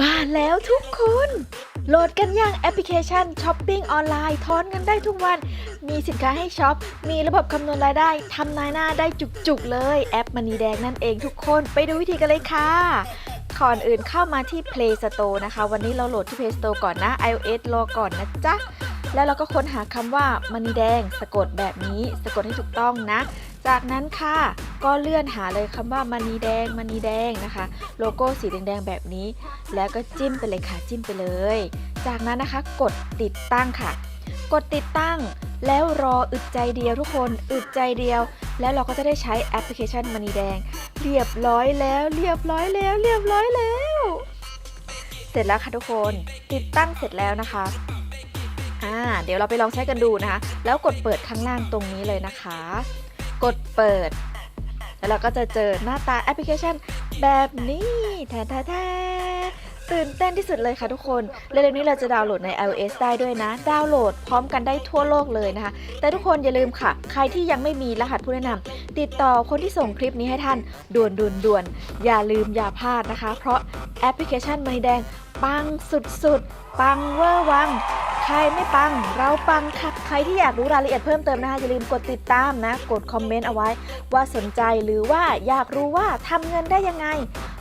มาแล้วทุกคน โหลดกันยังแอปพลิเคชันช้อปปิ้งออนไลน์ทอนกันได้ทุกวัน มีสินค้าให้ช็อป มีระบบคำนวณรายได้ทำนายหน้าได้จุกๆเลย แอปมันนีแดงนั่นเองทุกคนไปดูวิธีกันเลยค่ะก่อนอื่นเข้ามาที่ Play Store นะคะ วันนี้เราโหลดที่ Play Store ก่อนนะ iOS รอก่อนนะจ๊ะ แล้วเราก็ค้นหาคำว่ามันนีแดง สะกดแบบนี้ สะกดให้ถูกต้องนะ จากนั้นค่ะก็เลื่อนหาเลยคำว่ามันนีแดงมันนีแดงนะคะ โลโก้สีแดงๆแบบนี้ แล้วก็จิ้มไปเลยค่ะจิ้มไปเลย จากนั้นนะคะ กดติดตั้งค่ะ กดติดตั้ง แล้วรออึดใจเดียวทุกคนอึดใจเดียว แล้วเราก็จะได้ใช้แอปพลิเคชันมันนีแดง เรียบร้อยแล้ว เรียบร้อยแล้ว เรียบร้อยแล้ว เสร็จแล้วค่ะทุกคน ติดตั้งเสร็จแล้วนะคะ อ่าเดี๋ยวเราไปลองใช้กันดูนะคะ แล้วกดเปิดข้างล่างตรงนี้เลยนะคะ กดเปิด แล้วเราก็จะเจอหน้าตาแอปพลิเคชันแบบนี้แทนแท้ตื่นเต้นที่สุดเลยค่ะทุกคน เร็วๆนี้เราจะดาวน์โหลดใน iOS ได้ด้วยนะ ดาวน์โหลดพร้อมกันได้ทั่วโลกเลยนะคะ แต่ทุกคนอย่าลืมค่ะ ใครที่ยังไม่มีรหัสผู้แนะนำติดต่อคนที่ส่งคลิปนี้ให้ท่านด่วนด่วนด่วนๆอย่าลืมอย่าพลาดนะคะ เพราะแอปพลิเคชันไม้แดง ปังสุดๆ ปังเวอร์วัง ใครไม่ปัง เราปังค่ะ ใครที่อยากรู้รายละเอียดเพิ่มเติมนะคะอย่าลืมกดติดตามนะ กดคอมเมนต์เอาไว้ ว่าสนใจหรือว่าอยากรู้ว่าทำเงินได้ยังไง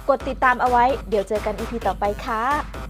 กดติดตามเอาไว้ เดี๋ยวเจอกันอีพีต่อไปค่ะ